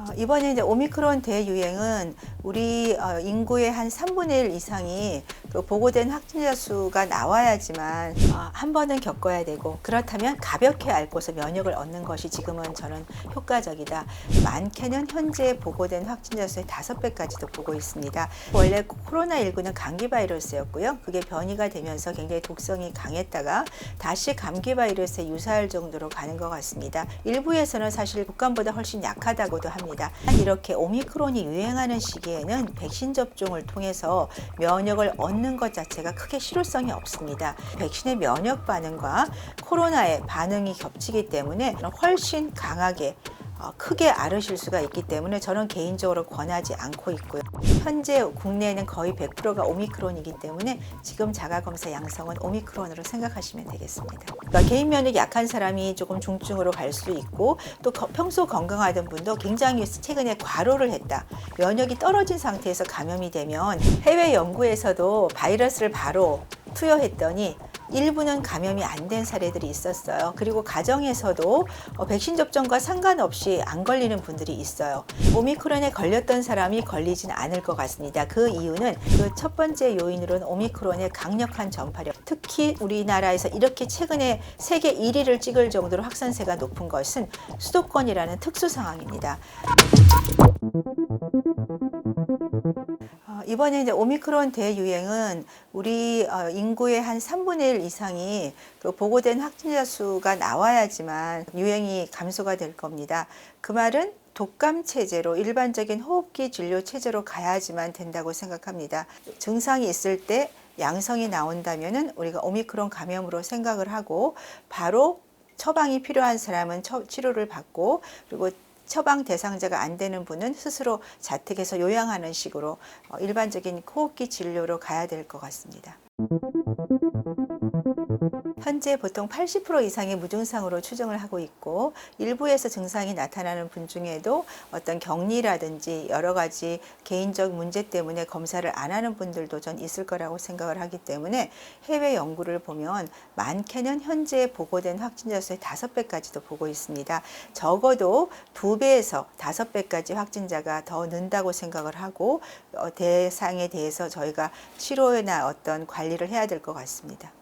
어, 이번에 이제 오미크론 대유행은 우리 어, 인구의 한 3분의 1 이상이 그 보고된 확진자 수가 나와야지만 어, 한 번은 겪어야 되고 그렇다면 가볍게 앓고서 면역을 얻는 것이 지금은 저는 효과적이다. 많게는 현재 보고된 확진자 수의 다섯 배까지도 보고 있습니다. 원래 코로나19는 감기 바이러스였고요. 그게 변이가 되면서 굉장히 독성이 강했다가 다시 감기 바이러스에 유사할 정도로 가는 것 같습니다. 일부에서는 사실 독감보다 훨씬 약하다고도 합니다. 이렇게 오미크론이 유행하는 시기에는 백신 접종을 통해서 면역을 얻는 것 자체가 크게 실효성이 없습니다. 백신의 면역 반응과 코로나의 반응이 겹치기 때문에 훨씬 강하게 어, 크게 앓으실 수가 있기 때문에 저는 개인적으로 권하지 않고 있고요. 현재 국내에는 거의 100%가 오미크론이기 때문에 지금 자가검사 양성은 오미크론으로 생각하시면 되겠습니다. 그러니까 개인 면역이 약한 사람이 조금 중증으로 갈 수 있고 또 거- 평소 건강하던 분도 굉장히 최근에 과로를 했다. 면역이 떨어진 상태에서 감염이 되면 해외 연구에서도 바이러스를 바로 투여했더니 일부는 감염이 안 된 사례들이 있었어요. 그리고 가정에서도 어, 백신 접종과 상관없이 안 걸리는 분들이 있어요. 오미크론에 걸렸던 사람이 걸리진 않을 것 같습니다. 그 이유는 그 첫 번째 요인으로는 오미크론의 강력한 전파력. 특히 우리나라에서 이렇게 최근에 세계 1위를 찍을 정도로 확산세가 높은 것은 수도권이라는 특수 상황입니다. 어, 이번에 이제 오미크론 대유행은 우리 어, 인구의 한 3분의 1 이상이 그 보고된 확진자 수가 나와야지만 유행이 감소가 될 겁니다. 그 말은 독감 체제로 일반적인 호흡기 진료 체제로 가야지만 된다고 생각합니다. 증상이 있을 때 양성이 나온다면은 우리가 오미크론 감염으로 생각을 하고 바로 처방이 필요한 사람은 처- 치료를 받고 그리고 처방 대상자가 안 되는 분은 스스로 자택에서 요양하는 식으로 어, 일반적인 호흡기 진료로 가야 될 것 같습니다. 현재 보통 80% 이상이 무증상으로 추정을 하고 있고 일부에서 증상이 나타나는 분 중에도 어떤 격리라든지 여러 가지 개인적 문제 때문에 검사를 안 하는 분들도 전 있을 거라고 생각을 하기 때문에 해외 연구를 보면 많게는 현재 보고된 확진자 수의 다섯 배까지도 보고 있습니다. 적어도 두 배에서 다섯 배까지 확진자가 더 는다고 생각을 하고 어, 대상에 대해서 저희가 치료나 어떤 관리를 해야 될 것 같습니다.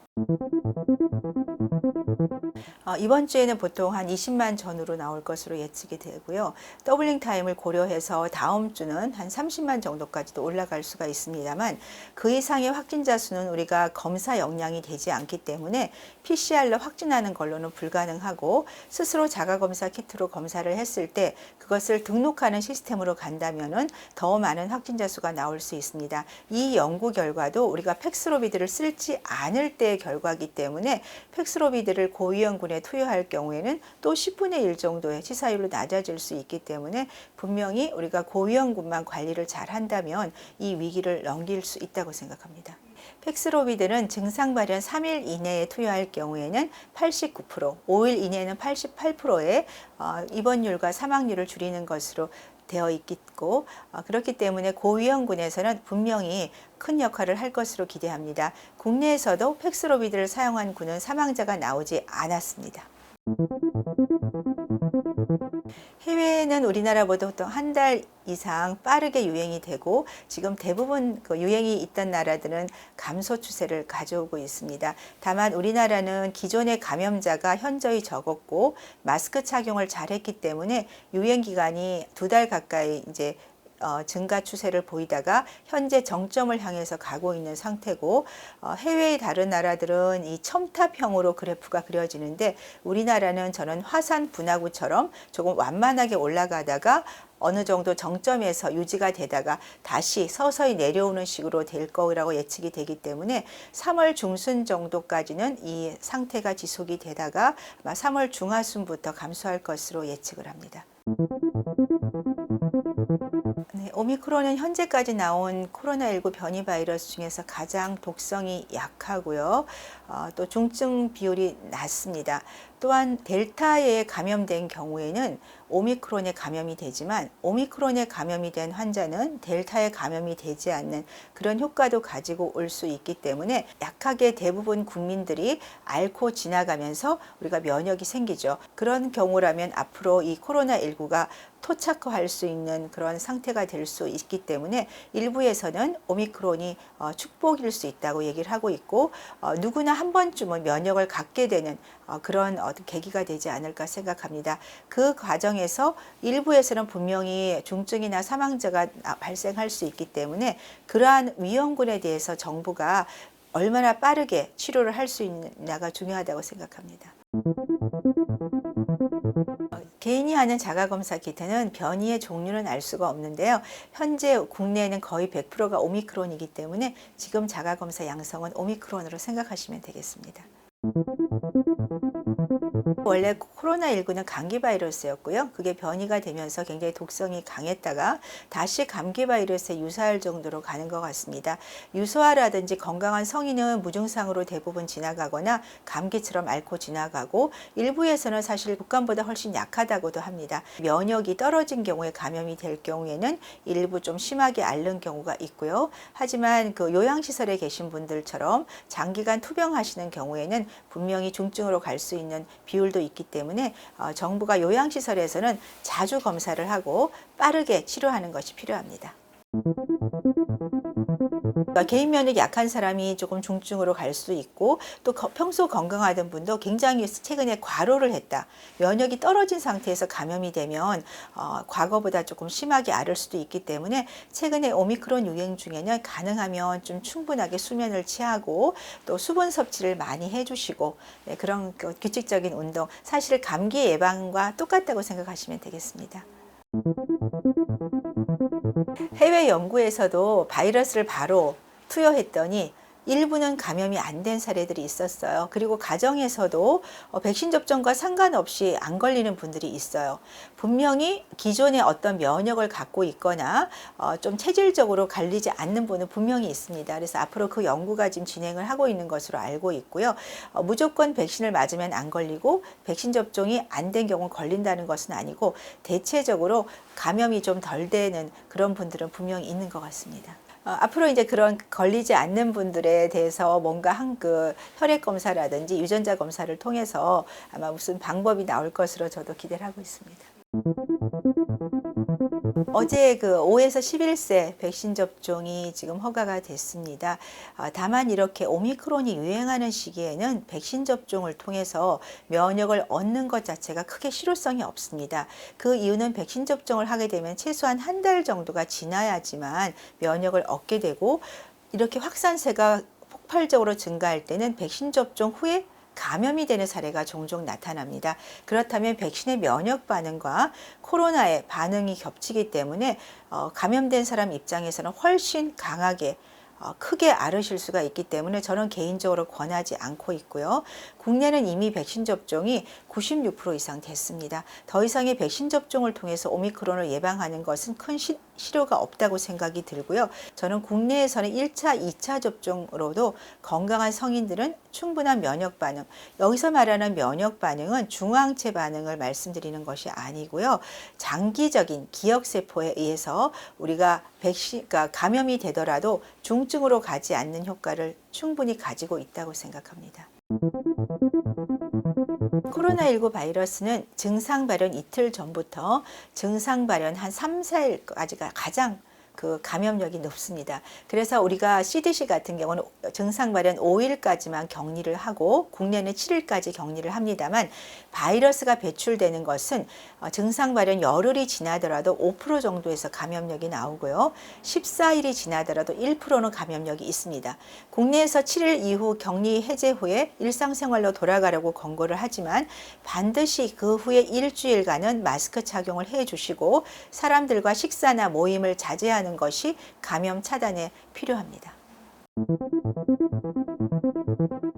어, 이번 주에는 보통 한 20만 전후로 나올 것으로 예측이 되고요. 더블링 타임을 고려해서 다음 주는 한 30만 정도까지도 올라갈 수가 있습니다만 그 이상의 확진자 수는 우리가 검사 역량이 되지 않기 때문에 PCR로 확진하는 걸로는 불가능하고 스스로 자가 검사 키트로 검사를 했을 때 그것을 등록하는 시스템으로 간다면은 더 많은 확진자 수가 나올 수 있습니다. 이 연구 결과도 우리가 팩스로비드를 쓸지 않을 때의 결과이기 때문에 팩스로비드를 고위 험군에 투여할 경우에는 또 10분의 1 정도의 치사율로 낮아질 수 있기 때문에 분명히 우리가 고위험군만 관리를 잘 한다면 이 위기를 넘길 수 있다고 생각합니다. 팩스로비드는 증상 발현 3일 이내에 투여할 경우에는 89%, 5일 이내에는 88%의 어, 입원율과 사망률을 줄이는 것으로 되어 있고 어, 그렇기 때문에 고위험군에서는 분명히 큰 역할을 할 것으로 기대합니다. 국내에서도 팩스로비드를 사용한 군은 사망자가 나오지 않았습니다. 해외는 우리나라보다 보통 한 달 이상 빠르게 유행이 되고 지금 대부분 그 유행이 있던 나라들은 감소 추세를 가져오고 있습니다. 다만 우리나라는 기존의 감염자가 현저히 적었고 마스크 착용을 잘했기 때문에 유행 기간이 두 달 가까이 이제 어, 증가 추세를 보이다가 현재 정점을 향해서 가고 있는 상태고 어, 해외의 다른 나라들은 이 첨탑형으로 그래프가 그려지는데 우리나라는 저는 화산 분화구처럼 조금 완만하게 올라가다가 어느 정도 정점에서 유지가 되다가 다시 서서히 내려오는 식으로 될 거라고 예측이 되기 때문에 3월 중순 정도까지는 이 상태가 지속이 되다가 아마 3월 중하순부터 감소할 것으로 예측을 합니다. 네, 오미크론은 현재까지 나온 코로나19 변이 바이러스 중에서 가장 독성이 약하고요. 어, 또 중증 비율이 낮습니다. 또한 델타에 감염된 경우에는 오미크론에 감염이 되지만 오미크론에 감염이 된 환자는 델타에 감염이 되지 않는 그런 효과도 가지고 올 수 있기 때문에 약하게 대부분 국민들이 앓고 지나가면서 우리가 면역이 생기죠. 그런 경우라면 앞으로 이 코로나19가 토착화할 수 있는 그런 상태가 될 수 있기 때문에 일부에서는 오미크론이 어, 축복일 수 있다고 얘기를 하고 있고 어, 누구나 한 번쯤은 면역을 갖게 되는 어, 그런 어떤 계기가 되지 않을까 생각합니다. 그 과정에서 일부에서는 분명히 중증이나 사망자가 나- 발생할 수 있기 때문에 그러한 위험군에 대해서 정부가 얼마나 빠르게 치료를 할 수 있느냐가 중요하다고 생각합니다. 어, 개인이 하는 자가검사 키트는 변이의 종류는 알 수가 없는데요. 현재 국내에는 거의 100%가 오미크론이기 때문에 지금 자가검사 양성은 오미크론으로 생각하시면 되겠습니다. 원래 코로나19는 감기 바이러스였고요. 그게 변이가 되면서 굉장히 독성이 강했다가 다시 감기 바이러스에 유사할 정도로 가는 것 같습니다. 유소아라든지 건강한 성인은 무증상으로 대부분 지나가거나 감기처럼 앓고 지나가고 일부에서는 사실 독감보다 훨씬 약하다고도 합니다. 면역이 떨어진 경우에 감염이 될 경우에는 일부 좀 심하게 앓는 경우가 있고요. 하지만 그 요양시설에 계신 분들처럼 장기간 투병하시는 경우에는 분명히 중증으로 갈 수 있는 비율도 있기 때문에 어, 정부가 요양시설에서는 자주 검사를 하고 빠르게 치료하는 것이 필요합니다. 그러니까 개인 면역이 약한 사람이 조금 중증으로 갈 수 있고 또 거- 평소 건강하던 분도 굉장히 최근에 과로를 했다. 면역이 떨어진 상태에서 감염이 되면 어, 과거보다 조금 심하게 앓을 수도 있기 때문에 최근에 오미크론 유행 중에는 가능하면 좀 충분하게 수면을 취하고 또 수분 섭취를 많이 해주시고 네, 그런 그 규칙적인 운동 사실 감기 예방과 똑같다고 생각하시면 되겠습니다. 해외 연구에서도 바이러스를 바로 투여했더니 일부는 감염이 안 된 사례들이 있었어요. 그리고 가정에서도 어, 백신 접종과 상관없이 안 걸리는 분들이 있어요. 분명히 기존에 어떤 면역을 갖고 있거나 어, 좀 체질적으로 갈리지 않는 분은 분명히 있습니다. 그래서 앞으로 그 연구가 지금 진행을 하고 있는 것으로 알고 있고요. 어, 무조건 백신을 맞으면 안 걸리고 백신 접종이 안 된 경우 걸린다는 것은 아니고 대체적으로 감염이 좀 덜 되는 그런 분들은 분명히 있는 것 같습니다. 어, 앞으로 이제 그런 걸리지 않는 분들에 대해서 뭔가 한 그 혈액 검사라든지 유전자 검사를 통해서 아마 무슨 방법이 나올 것으로 저도 기대를 하고 있습니다. 어제 그 5에서 11세 백신 접종이 지금 허가가 됐습니다. 아, 다만 이렇게 오미크론이 유행하는 시기에는 백신 접종을 통해서 면역을 얻는 것 자체가 크게 실효성이 없습니다. 그 이유는 백신 접종을 하게 되면 최소한 한 달 정도가 지나야지만 면역을 얻게 되고 이렇게 확산세가 폭발적으로 증가할 때는 백신 접종 후에 감염이 되는 사례가 종종 나타납니다. 그렇다면 백신의 면역 반응과 코로나의 반응이 겹치기 때문에 어, 감염된 사람 입장에서는 훨씬 강하게 어, 크게 앓으실 수가 있기 때문에 저는 개인적으로 권하지 않고 있고요. 국내는 이미 백신 접종이 96% 이상 됐습니다. 더 이상의 백신 접종을 통해서 오미크론을 예방하는 것은 큰 시, 실효가 없다고 생각이 들고요. 저는 국내에서는 1차, 2차 접종으로도 건강한 성인들은 충분한 면역 반응. 여기서 말하는 면역 반응은 중앙체 반응을 말씀드리는 것이 아니고요. 장기적인 기억 세포에 의해서 우리가 백신, 그러니까 감염이 되더라도 중증으로 가지 않는 효과를 충분히 가지고 있다고 생각합니다. 코로나19 바이러스는 증상 발현 이틀 전부터 증상 발현 한 3, 4일까지가 가장 그 감염력이 높습니다. 그래서 우리가 CDC 같은 경우는 증상 발현 5일까지만 격리를 하고 국내는 7일까지 격리를 합니다만 바이러스가 배출되는 것은 어, 증상 발현 열흘이 지나더라도 5% 정도에서 감염력이 나오고요. 14일이 지나더라도 1%는 감염력이 있습니다. 국내에서 7일 이후 격리 해제 후에 일상생활로 돌아가려고 권고를 하지만 반드시 그 후에 일주일간은 마스크 착용을 해 주시고 사람들과 식사나 모임을 자제하는 것이 감염 차단에 필요합니다.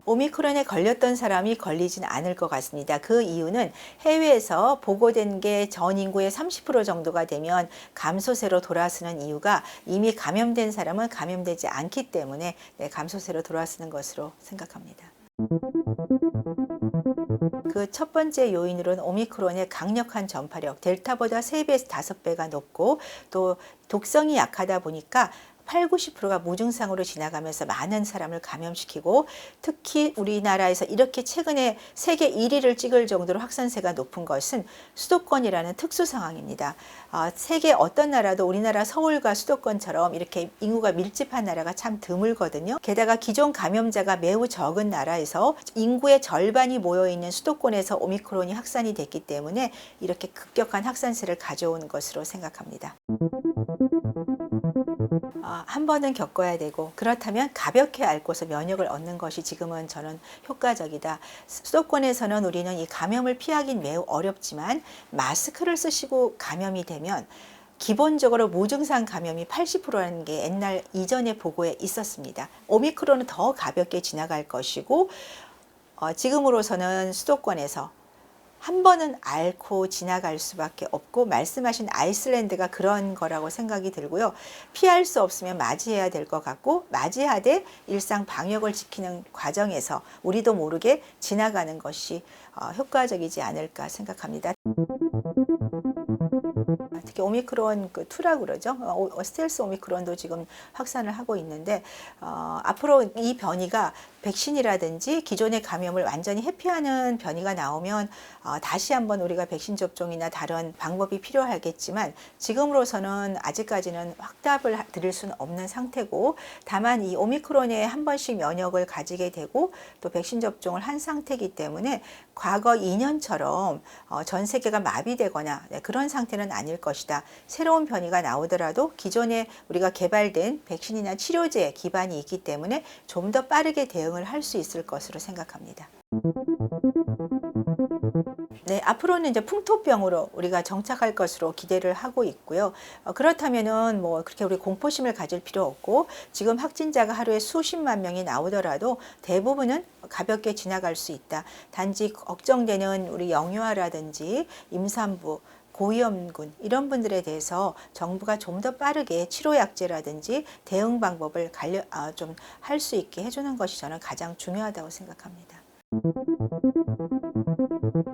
오미크론에 걸렸던 사람이 걸리진 않을 것 같습니다. 그 이유는 해외에서 보고된 게 전 인구의 30% 정도가 되면 감소세로 돌아서는 이유가 이미 감염된 사람은 감염되지 않기 때문에 네, 감소세로 돌아서는 것으로 생각합니다. 그첫 번째 요인으로는 오미크론의 강력한 전파력, 델타보다 3배에서 5배가 높고 또 독성이 약하다 보니까 8, 90%가 무증상으로 지나가면서 많은 사람을 감염시키고 특히 우리나라에서 이렇게 최근에 세계 1위를 찍을 정도로 확산세가 높은 것은 수도권이라는 특수 상황입니다. 아, 세계 어떤 나라도 우리나라 서울과 수도권처럼 이렇게 인구가 밀집한 나라가 참 드물거든요. 게다가 기존 감염자가 매우 적은 나라에서 인구의 절반이 모여 있는 수도권에서 오미크론이 확산이 됐기 때문에 이렇게 급격한 확산세를 가져온 것으로 생각합니다. 아, 한 번은 겪어야 되고 그렇다면 가볍게 앓고서 면역을 얻는 것이 지금은 저는 효과적이다. 수도권에서는 우리는 이 감염을 피하긴 매우 어렵지만 마스크를 쓰시고 감염이 되면 기본적으로 무증상 감염이 80%라는 게 옛날 이전의 보고에 있었습니다. 오미크론은 더 가볍게 지나갈 것이고 어, 지금으로서는 수도권에서 한 번은 앓고 지나갈 수밖에 없고 말씀하신 아이슬란드가 그런 거라고 생각이 들고요. 피할 수 없으면 맞이해야 될 것 같고 맞이하되 일상 방역을 지키는 과정에서 우리도 모르게 지나가는 것이 어, 효과적이지 않을까 생각합니다. 특히 오미크론 그 2라고 그러죠. 어, 오- 스텔스 오미크론도 지금 확산을 하고 있는데 어, 앞으로 이 변이가 백신이라든지 기존의 감염을 완전히 회피하는 변이가 나오면 어, 다시 한번 우리가 백신 접종이나 다른 방법이 필요하겠지만 지금으로서는 아직까지는 확답을 하- 드릴 수는 없는 상태고 다만 이 오미크론에 한 번씩 면역을 가지게 되고 또 백신 접종을 한 상태이기 때문에 과거 2년처럼 어, 전 세계가 마비되거나 네, 그런 상태는 아닐 것 이다. 새로운 변이가 나오더라도 기존에 우리가 개발된 백신이나 치료제 기반이 있기 때문에 좀 더 빠르게 대응을 할 수 있을 것으로 생각합니다. 네, 앞으로는 이제 풍토병으로 우리가 정착할 것으로 기대를 하고 있고요. 어, 그렇다면은 뭐 그렇게 우리 공포심을 가질 필요 없고 지금 확진자가 하루에 수십만 명이 나오더라도 대부분은 가볍게 지나갈 수 있다. 단지 걱정되는 우리 영유아라든지 임산부 고위험군 이런 분들에 대해서 정부가 좀 더 빠르게 치료 약제라든지 대응 방법을 아, 좀할 수 있게 해주는 것이 저는 가장 중요하다고 생각합니다.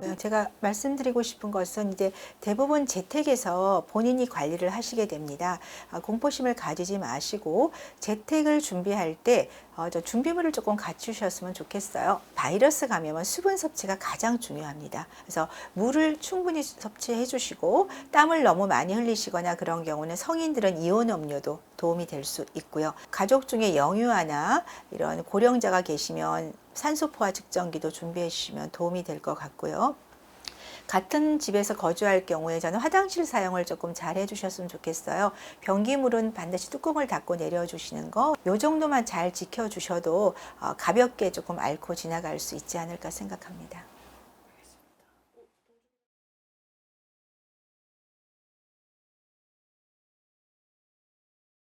네, 제가 말씀드리고 싶은 것은 이제 대부분 재택에서 본인이 관리를 하시게 됩니다. 아, 공포심을 가지지 마시고 재택을 준비할 때 어, 저 준비물을 조금 갖추셨으면 좋겠어요. 바이러스 감염은 수분 섭취가 가장 중요합니다. 그래서 물을 충분히 섭취해 주시고 땀을 너무 많이 흘리시거나 그런 경우는 성인들은 이온 음료도 도움이 될 수 있고요. 가족 중에 영유아나 이런 고령자가 계시면 산소 포화 측정기도 준비해 주시면 도움이 될 것 같고요. 같은 집에서 거주할 경우에 저는 화장실 사용을 조금 잘 해주셨으면 좋겠어요. 변기물은 반드시 뚜껑을 닫고 내려주시는 거, 요 정도만 잘 지켜주셔도 어, 가볍게 조금 앓고 지나갈 수 있지 않을까 생각합니다.